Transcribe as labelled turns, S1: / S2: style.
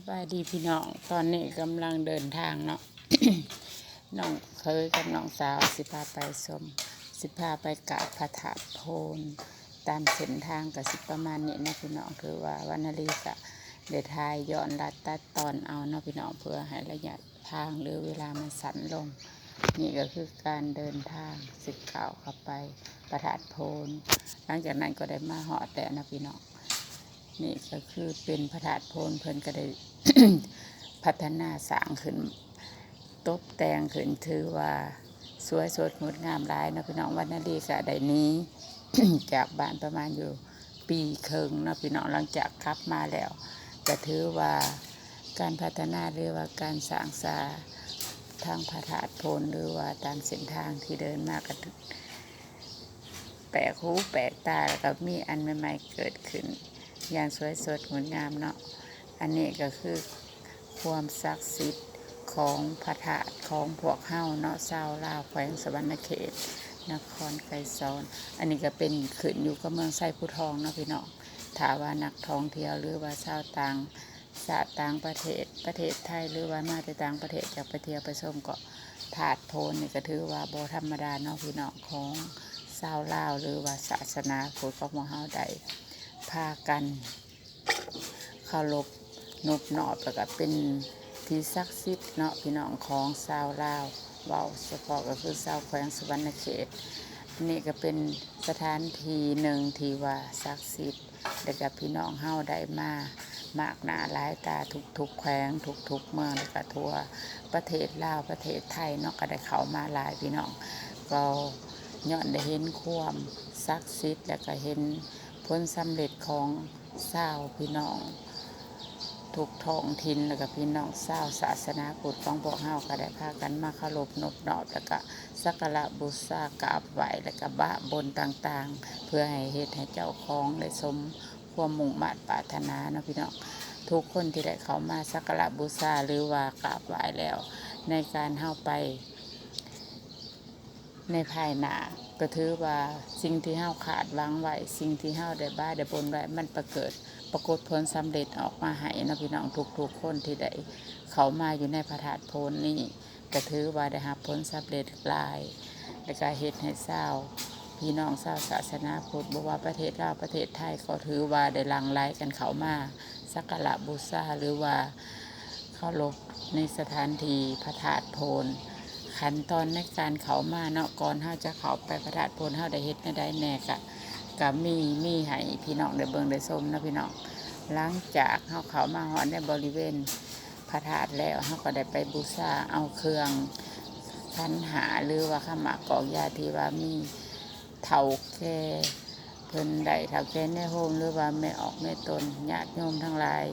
S1: สบายดีพี่น้อง ตอนนี้กำลังเดินทางเนาะ น้องเคยกับน้องสาวสิพาไปชมสิพาไปกราบพระธาตุโพนตามเส้นทางกับสิประมาณนี้นะพี่น้องคือว่าวันนาลีกะเดทายย้อนรัดตัดตอนเอาเนาะพี่น้องเพื่อให้ระยะทางหรือเวลามันสั้นลง นี่ก็คือการเดินทางสิบเก้าเข้าไปพระธาตุโพนหลังจากนั้นก็ได้มาเหาะแต่นะพี่น้อง นี่ก็คือเป็นพระธาตุโพนเพิ่นก็ได้ พัฒนาสร้างขึ้น ตกแต่งขึ้นถือว่าสวยสดงดงามหลายนะพี่น้องวันนาลีก็ได้นี้ จากบ้านประมาณอยู่ปีครึ่งนะพี่น้องหลังจากขับมาแล้วก็ถือว่าการพัฒนาหรือว่าการสร้างสาทางพระธาตุโพนหรือว่าตามเส้นทางที่เดินมาก็แปลกหูแปลกตาแล้วก็มีอันใหม่ๆเกิดขึ้น อย่างสวยสดงดงามเนาะ อันนี้ก็คือความศักดิ์สิทธิ์ของพระธาตุของพวกเฮาเนาะชาวลาวแขวงสวรรณเขต นครไกรสอน อันนี้ก็เป็นขึ้นอยู่กับเมืองไซผู้ทองเนาะพี่น้องถาว่านักท่องเที่ยวหรือว่าชาวต่างชาติต่างประเทศประเทศไทยหรือว่ามาจากต่างประเทศจากไปเที่ยวไปชมก็ถาดโพนนี่ก็ถือว่าโบธรรมดาเนาะพี่น้องของชาวลาวหรือว่าศาสนาพุทธของหมู่เฮาใดากันเคารพนบนอบแล้วก็เป็นที่ศักดิ์สิทธิ์เนาะพี่น้องของชาวลาวเว้าเฉพาะก็คือชาวแขวงสุวรรณเขตนี่ก็เป็นสถานที่หนึ่งที่ว่าศักดิ์สิทธิ์แล้วก็พี่น้องเฮาได้มามากหนาหลายตาทุกๆแขวงทุกๆเมืองแล้วก็ทั่วประเทศลาวประเทศไทยเนาะก็ได้เข้ามาหลายพี่น้องก็ย้อนได้เห็นความศักดิ์สิทธิ์แล้วก็เห็น ผลสำเร็จของเศร้าวพี่น้องทุกท้องถิ่นแล้วก็พี่น้องเศร้าวศาสนาพุทธของพวกเฮาก็ได้พากันมาเคารพนบนอบแล้วก็สักการะบูชากราบไหว้แล้วก็บะบนต่างๆ เพื่อให้เฮ็ดให้เจ้าของได้สมความมุ่งมั่นปรารถนาเนาะพี่น้องทุกคนที่ได้เข้ามาสักการะบูชาหรือว่ากราบไหว้แล้ว ในการเฮาไป ในภายหน้าก็ถือว่าสิ่งที่เฮาขาดวังไว้สิ่งที่เฮาได้บ้าได้บนไว้มันประเกิดปรากฏผลสำเร็จออกมาให้นะพี่น้องทุกๆคนที่ได้เขามาอยู่ในพระธาตุโพนนี่ก็ถือว่าได้รับผลสำเร็จหลาย และก็เฮ็ดให้เศร้าพี่น้องเศร้าวศาสนาพุทธบอกว่าประเทศลาวประเทศไทยก็ถือว่าได้ลังไหลกันเขามาสักการะบูชาหรือว่าเคารพในสถานที่พระธาตุโพน ขันตอนในการเขามาเนาะก่อนเฮาจะเขาไปพระธาตุโพนเฮาได้เฮ็ดในได้แน่กะก็มีมีให้พี่น้องได้เบิ่งได้ชมนะพี่น้องหลังจากเฮาเขามาฮอดในบริเวณพระธาตุแล้วเฮาก็ได้ไปบูชาเอาเครื่องคันหาหรือว่าขมากอกยาที่ว่ามีเถาแก่เพิ่นได้เถาแก่ในโฮมหรือว่าแม่ออกแม่ตนญาติโยมทั้งหลาย